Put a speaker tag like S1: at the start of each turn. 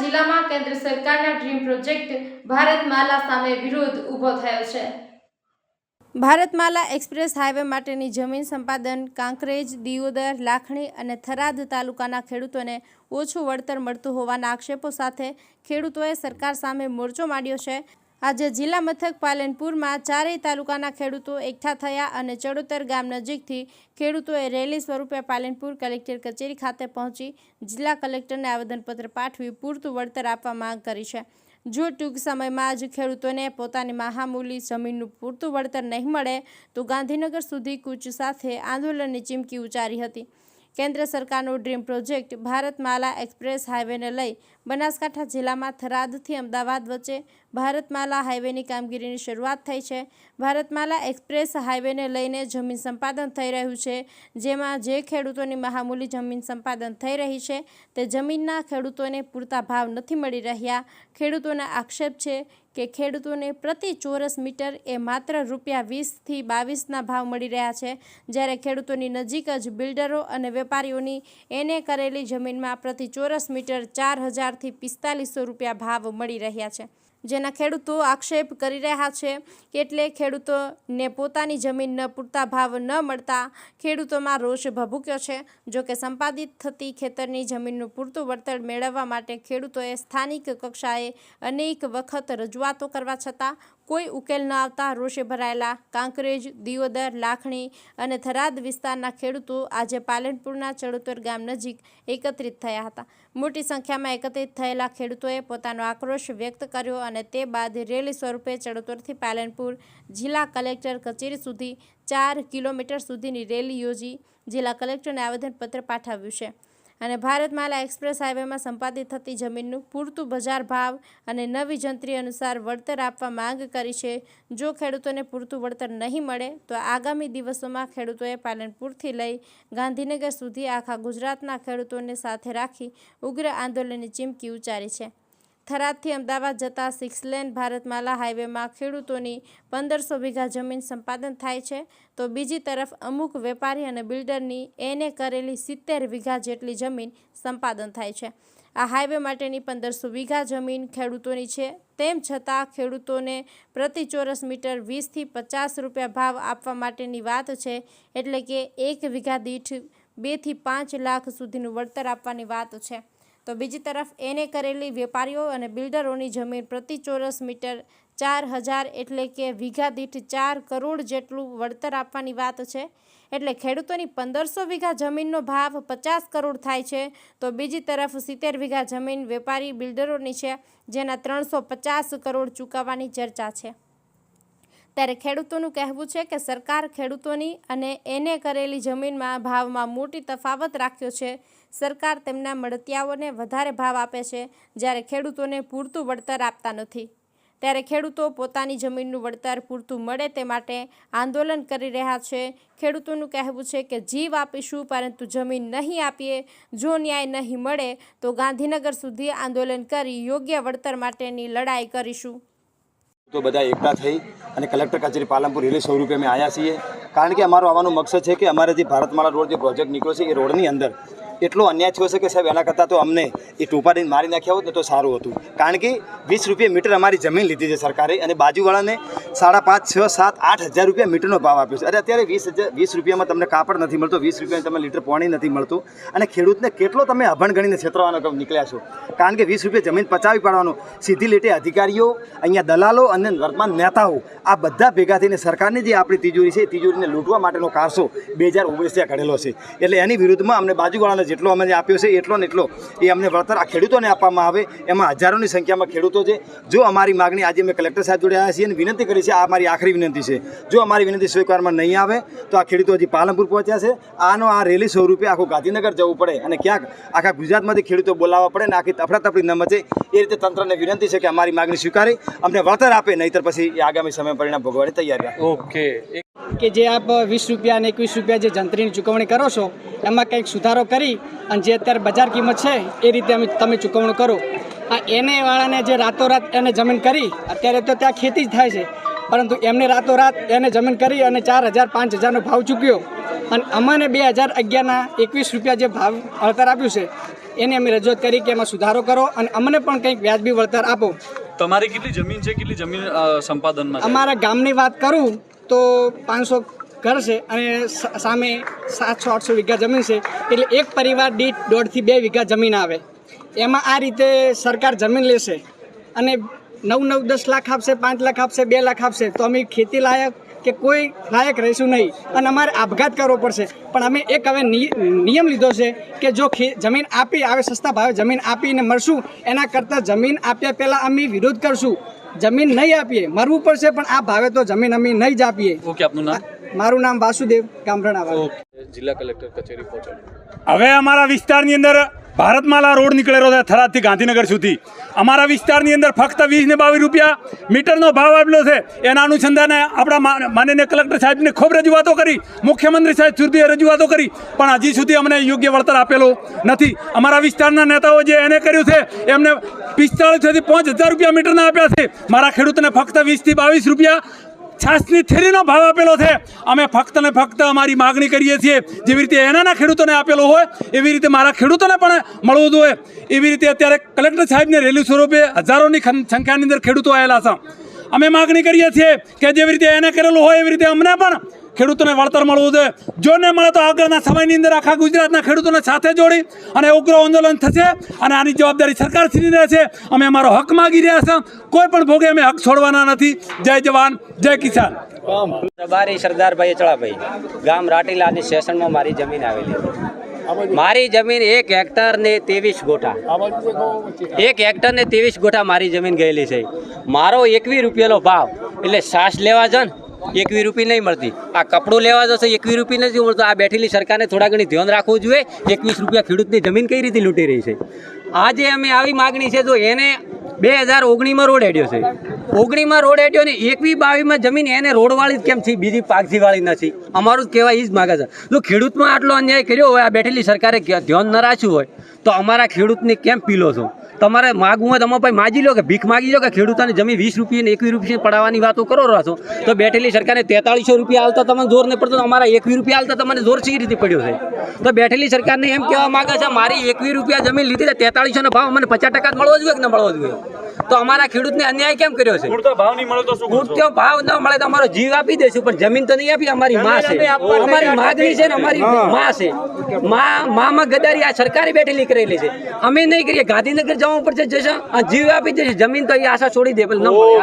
S1: જિલ્લામાં કેન્દ્ર સરકારના ડ્રીમ પ્રોજેક્ટ ભારતમાલા સામે વિરોધ ઊભો થયો છે. ભારતમાલા એક્સપ્રેસ હાઈવે માટેની જમીન સંપાદન, કાંકરેજ, દિયોદર, લાખણી અને થરાદ તાલુકાના ખેડૂતોને ઓછું વળતર મળતું હોવાના આક્ષેપો સાથે ખેડૂતોએ સરકાર સામે મોરચો માંડ્યો છે. આજે જિલ્લા મથક પાલનપુરમાં ચારેય તાલુકાના ખેડૂતો એકઠા થયા અને ચડોતર ગામ નજીકથી ખેડૂતોએ રેલી સ્વરૂપે પાલનપુર કલેક્ટર કચેરી ખાતે પહોંચી જિલ્લા કલેક્ટરને આવેદનપત્ર પાઠવી પૂરતું વળતર આપવા માંગ કરી છે. જો ટૂંક સમયમાં જ ખેડૂતોને પોતાની મહામૂલી જમીનનું પૂરતું વળતર નહીં મળે, તો ગાંધીનગર સુધી કૂચ સાથે આંદોલનની ચીમકી ઉચ્ચારી હતી. કેન્દ્ર સરકારનો ડ્રીમ પ્રોજેક્ટ ભારતમાલા એક્સપ્રેસ હાઈવેને લઈ બનાસકાંઠા જિલ્લામાં થરાદથી અમદાવાદ વચ્ચે ભારતમાલા હાઈવેની કામગીરીની શરૂઆત થઈ છે. ભારતમાલા એક્સપ્રેસ હાઈવેને લઈને જમીન સંપાદન થઈ રહ્યું છે, જેમાં જે ખેડૂતોની મહામૂલી જમીન સંપાદન થઈ રહી છે, તે જમીનના ખેડૂતોને પૂરતા ભાવ નથી મળી રહ્યા. ખેડૂતોના આક્ષેપ છે કે ખેડૂતોને પ્રતિ ચોરસ મીટર એ માત્ર રૂપિયા વીસથી બાવીસના ભાવ મળી રહ્યા છે. જ્યારે ખેડૂતોની નજીક જ બિલ્ડરો અને વેપારીઓની એને કરેલી જમીનમાં પ્રતિ ચોરસ મીટર ચાર હજારથી પિસ્તાલીસો રૂપિયા ભાવ મળી રહ્યા છે. જેના ખેડૂતો આક્ષેપ કરી રહ્યા છે. કે એટલે ખેડૂતોને પોતાની જમીનના પૂરતા ભાવ ન મળતા ખેડૂતોમાં રોષ ભભૂક્યો છે. જો કે સંપાદિત થતી ખેતરની જમીનનું પૂરતું વળતર મેળવવા માટે ખેડૂતોએ સ્થાનિક કક્ષાએ અનેક વખત રજૂઆતો કરવા છતાં કોઈ ઉકેલ ન આવતા રોષે ભરાયેલા કાંકરેજ, દિયોદર, લાખણી અને થરાદ વિસ્તારના ખેડૂતો આજે પાલનપુરના ચડોતર ગામ નજીક એકત્રિત થયા હતા. મોટી સંખ્યામાં એકત્રિત થયેલા ખેડૂતોએ પોતાનો આક્રોશ વ્યક્ત કર્યો અને તે બાદ રેલી સ્વરૂપે ચડોતરથી પાલનપુર જિલ્લા કલેક્ટર કચેરી સુધી ચાર કિલોમીટર સુધીની રેલી યોજી, જિલ્લા કલેક્ટરને આવેદનપત્ર પાઠવ્યું છે. અને ભારતમાલા એક્સપ્રેસ હાઇવેમાં સંપાદિત થતી જમીનનું પૂરતું બજાર ભાવ અને નવી જંત્રી અનુસાર વળતર આપવા માંગ કરી છે. જો ખેડૂતોને પૂરતું વળતર નહીં મળે, તો આગામી દિવસોમાં ખેડૂતોએ પાલનપુરથી લઈ ગાંધીનગર સુધી આખા ગુજરાતના ખેડૂતોને સાથે રાખી ઉગ્ર આંદોલનની ચીમકી ઉચ્ચારી છે. થરાદથી અમદાવાદ જતા સિક્સ લેન ભારતમાલા હાઈવેમાં ખેડૂતોની પંદરસો વીઘા જમીન સંપાદન થાય છે. તો બીજી તરફ અમુક વેપારી અને બિલ્ડરની એને કરેલી સિત્તેર વીઘા જેટલી જમીન સંપાદન થાય છે. આ હાઈવે માટેની પંદરસો વીઘા જમીન ખેડૂતોની છે. તેમ છતાં ખેડૂતોને પ્રતિ ચોરસ મીટર વીસથી પચાસ રૂપિયા ભાવ આપવા માટેની વાત છે. એટલે કે એક વીઘા દીઠ બેથી પાંચ લાખ સુધીનું વળતર આપવાની વાત છે. તો બીજી તરફ એને કરેલી વેપારીઓ અને બિલ્ડરોની જમીન પ્રતિ ચોરસ મીટર ચાર હજાર એટલે કે વીઘા દીઠ ચાર કરોડ જેટલું વળતર આપવાની વાત છે. એટલે ખેડૂતોની પંદરસો વીઘા જમીનનો ભાવ પચાસ કરોડ થાય છે. તો બીજી તરફ સિત્તેર વીઘા જમીન વેપારી બિલ્ડરોની છે, જેના ત્રણસો પચાસ કરોડ ચૂકવવાની ચર્ચા છે. ત્યારે ખેડૂતોનું કહેવું છે કે સરકાર ખેડૂતોની અને એને કરેલી જમીનમાં ભાવમાં મોટી તફાવત રાખ્યો છે. સરકાર તેમના મળતિયાઓને વધારે ભાવ આપે છે, જ્યારે ખેડૂતોને પૂરતું વળતર આપતા નથી. ત્યારે ખેડૂતો પોતાની જમીનનું વળતર પૂરતું મળે તે માટે આંદોલન કરી રહ્યા છે. ખેડૂતોનું કહેવું છે કે જીવ આપીશું, પરંતુ જમીન નહીં આપીએ. જો ન્યાય નહીં મળે, તો ગાંધીનગર સુધી આંદોલન કરી યોગ્ય વળતર માટેની લડાઈ કરીશું.
S2: તો બધા એકઠા થઈ અને કલેક્ટર કચેરી પાલનપુર રેલી સ્વરૂપે અમે આવ્યા છીએ. કારણ કે અમારો આવવાનો મકસદ છે કે અમારે જે ભારતમાળા રોડ જે પ્રોજેક્ટ નીકળ્યો છે એ રોડની અંદર એટલો અન્યાય થયો છે કે સાહેબ, એના કરતાં તો અમને એ ટોપાડીને મારી નાખ્યા હોત ને તો સારું હતું. કારણ કે વીસ રૂપિયા મીટર અમારી જમીન લીધી છે સરકારે અને બાજુવાળાને સાડા પાંચ, છ, સાત, આઠ હજાર રૂપિયા મીટરનો ભાવ આપ્યો છે. અરે અત્યારે વીસ હજાર, વીસ રૂપિયામાં તમને કાપડ નથી મળતો, વીસ રૂપિયા તમે લીટર પાણી નથી મળતું. અને ખેડૂતને કેટલો તમે અભણ ગણીને છેતરવાનો નીકળ્યા છો? કારણ કે વીસ રૂપિયા જમીન પચાવી પાડવાનો, સીધી લીટે અધિકારીઓ, અહીંયા દલાલો અને વર્તમાન નેતાઓ, આ બધા ભેગા થઈને સરકારની જે આપણી તિજોરી છે તિજોરીને લૂંટવા માટેનો કારસો બે હજાર ઓગણીસથી ઘડેલો છે. એટલે એની વિરુદ્ધમાં અમને બાજુવાળાને જેટલો અમે આપ્યો છે એટલો ને એટલો એ અમને વળતર આ ખેડૂતોને આપવામાં આવે. એમાં હજારોની સંખ્યામાં ખેડૂતો છે. જો અમારી માગણી આજે અમે કલેક્ટર સાહેબ જોડે આવ્યા છીએ અને વિનંતી કરી છે, આ મારી આખરી વિનંતી છે. જો અમારી વિનંતી સ્વીકારમાં નહીં આવે, તો આ ખેડૂતો હજી પાલનપુર પહોંચ્યા છે. આનો આ રેલી સ્વરૂપે આખું ગાંધીનગર જવું પડે અને ક્યાંક આખા ગુજરાતમાંથી ખેડૂતો બોલાવવા પડે ને આખી તફડાતફડી ન મચે. એ રીતે તંત્રને વિનંતી છે કે અમારી માગણી સ્વીકારી, અમને વળતર આપે, નહીતર પછી આગામી સમય પરિણામ ભોગવવાની તૈયારી
S3: ઓકે
S4: કે જે આપ વીસ રૂપિયા અને એકવીસ રૂપિયા જે જંત્રીની ચૂકવણી કરો છો એમાં કંઈક સુધારો કરી અને જે અત્યારે બજાર કિંમત છે એ રીતે અમે તમે ચૂકવણી કરો. આ એને વાળાને જે રાતોરાત એને જમીન કરી અત્યારે તો ત્યાં ખેતી જ થાય છે પરંતુ એમને રાતોરાત એને જમીન કરી અને ચાર હજાર પાંચ હજારનો ભાવ ચૂક્યો. અને અમને બે હજાર અગિયારના એકવીસ રૂપિયા જે ભાવ વળતર આપ્યું છે એને અમે રજૂઆત કરી કે એમાં સુધારો કરો અને અમને પણ કંઈક વ્યાજબી વળતર આપો.
S3: તમારી કેટલી જમીન છે કેટલી જમીન સંપાદનમાં
S4: અમારા ગામની વાત કરું તો પાંચસો ઘર છે અને સામે સાતસો, આઠસો વીઘા જમીન છે. એટલે એક પરિવાર દીઠ દોઢથી બે વીઘા જમીન આવે. એમાં આ રીતે સરકાર જમીન લેશે અને નવ નવ દસ લાખ આપશે, પાંચ લાખ આપશે, બે લાખ આપશે. તો અમે ખેતી લાયક કે કોઈ લાયક રહીશું નહીં. અને અમારે આપઘાત કરવો પડશે. પણ અમે એક હવે નિયમ લીધો છે કે જો જમીન આપી, આવે સસ્તા ભાવે જમીન આપીને મળશું એના કરતાં જમીન આપ્યા પહેલાં અમે વિરોધ કરશું. જમીન નહીં આપીએ મરવું પડશે પણ આ ભાવે તો જમીન અમે નહીં જ આપીએ.
S3: ઓકે આપનું નામ?
S4: મારું નામ વાસુદેવ
S3: ગામરણા જિલ્લા કલેક્ટર કચેરી પહોંચાડ્યું
S5: હવે અમારા વિસ્તારની અંદર ભારતમાલા રોડ નીકળેલો છે થરાદથી ગાંધીનગર સુધી. અમારા વિસ્તારની અંદર ફક્ત વીસ ને બાવીસ રૂપિયા મીટરનો ભાવ આપેલો છે. એના અનુસંધાને આપણા માનનીય કલેક્ટર સાહેબને ખૂબ રજૂઆતો કરી, મુખ્યમંત્રી સાહેબ સુધી રજૂઆતો કરી, પણ હજી સુધી અમને યોગ્ય વળતર આપેલો નથી. અમારા વિસ્તારના નેતાઓ જે એને કર્યું છે, એમને પિસ્તાળીસથી પાંચ હજાર રૂપિયા મીટરના આપ્યા છે. મારા ખેડૂતને ફક્ત વીસથી બાવીસ રૂપિયા છાસની થેલીનો ભાવ આપેલો છે. અમે ફક્ત ને ફક્ત અમારી માગણી કરીએ છીએ, જેવી રીતે એનાના ખેડૂતોને આપેલો હોય, એવી રીતે મારા ખેડૂતોને પણ મળવું જોઈએ. એવી રીતે અત્યારે કલેક્ટર સાહેબને રેલી સ્વરૂપે હજારોની સંખ્યાની અંદર ખેડૂતો આવેલા છે. અમે માગણી કરીએ છીએ કે જેવી રીતે એને કરેલું હોય, એવી રીતે અમને પણ ખેડૂતોને વળતર મળવું જોઈએ. જો ન મળે તો આગળના સમયની અંદર આખા ગુજરાતના ખેડૂતોને સાથે જોડી અને ઉગ્ર આંદોલન થશે અને આની જવાબદારી સરકારશ્રી રહેશે. અમે અમારો હક માગી રહ્યા છે કોઈ પણ ભોગે અમે હક છોડવાના નથી. જય જવાન, જય કિસાન.
S6: રબારી સરદારભાઈ અચળાભાઈ ગામ રાટીલાની સેશનમાં મારી જમીન આવેલી. મારી જમીન એક હેક્ટર ને ત્રેવીસ ગોઠા. એક હેક્ટર ને ત્રેવીસ ગોઠા મારી જમીન ગયેલી છે. મારો એકવી રૂપિયાનો ભાવ. એટલે શ્વાસ લેવા જન એકવી રૂપી નહીં મળતી. આ કપડું લેવા જશે એકવી રૂપી નથી મળતું. આ બેઠેલી સરકારને થોડા ઘણી ધ્યાન રાખવું જોઈએ. એકવીસ રૂપિયા ખેડૂતની જમીન કઈ રીતે લૂંટી રહી છે? આજે અમે આવી માગણી છે તો એને બે હજાર ઓગણીમાં રોડ હેડ્યો છે. ઓગણીમાં રોડ હેડ્યો ને એકવી બાવીમાં જમીન એને રોડવાળી જ કેમ છે? બીજી પાકજીવાળી નથી. અમારું જ કહેવાય એ જ માગે છે. જો ખેડૂતમાં આટલો અન્યાય કર્યો હોય, આ બેઠેલી સરકારે ધ્યાન ન રાખ્યું હોય, તો અમારા ખેડૂતને કેમ પીલો છો? તમારે માગવું હોય તમે ભાઈ માજી લો કે ભીખ માગી લો કે ખેડૂતોની જમીન વીસ રૂપિયા ને એકવીસ રૂપિયા પડાવવાની વાતો કરો રહો છો તો બેઠેલી સરકારે તેતાળીસો રૂપિયા આવતા તમને જોર નહીં પડતો અમારા એકવીસ રૂપિયા આવતા તમને જોર સી રીતે પડ્યો છે. તો બેઠેલી સરકારને એમ કહેવા માગે છે મારી એકવીસ રૂપિયા જમીન લીધી છે તેતાળીસો ભાવ અમને પચાસ ટકા મળવો જોઈએ કે ન મળવો જોઈએ? તો અમારા ખેડૂતને અન્યાય કેમ કર્યો છે?
S3: ભાવ નહીં મળે તો શું
S6: ભાવ ન મળે તો અમારો જીવ આપી દેશું પણ જમીન તો નહીં આપી અમારી માં છે. અમારી માગણી છે. ને અમારી માં છે. માં ગદારી આ સરકારે બેઠેલી કરેલી છે. અમે નહીં કરીએ ગાંધીનગર જવું પડશે જશે જીવ આપી દેશે. જમીન તો એ આશા છોડી દે પણ ન મળે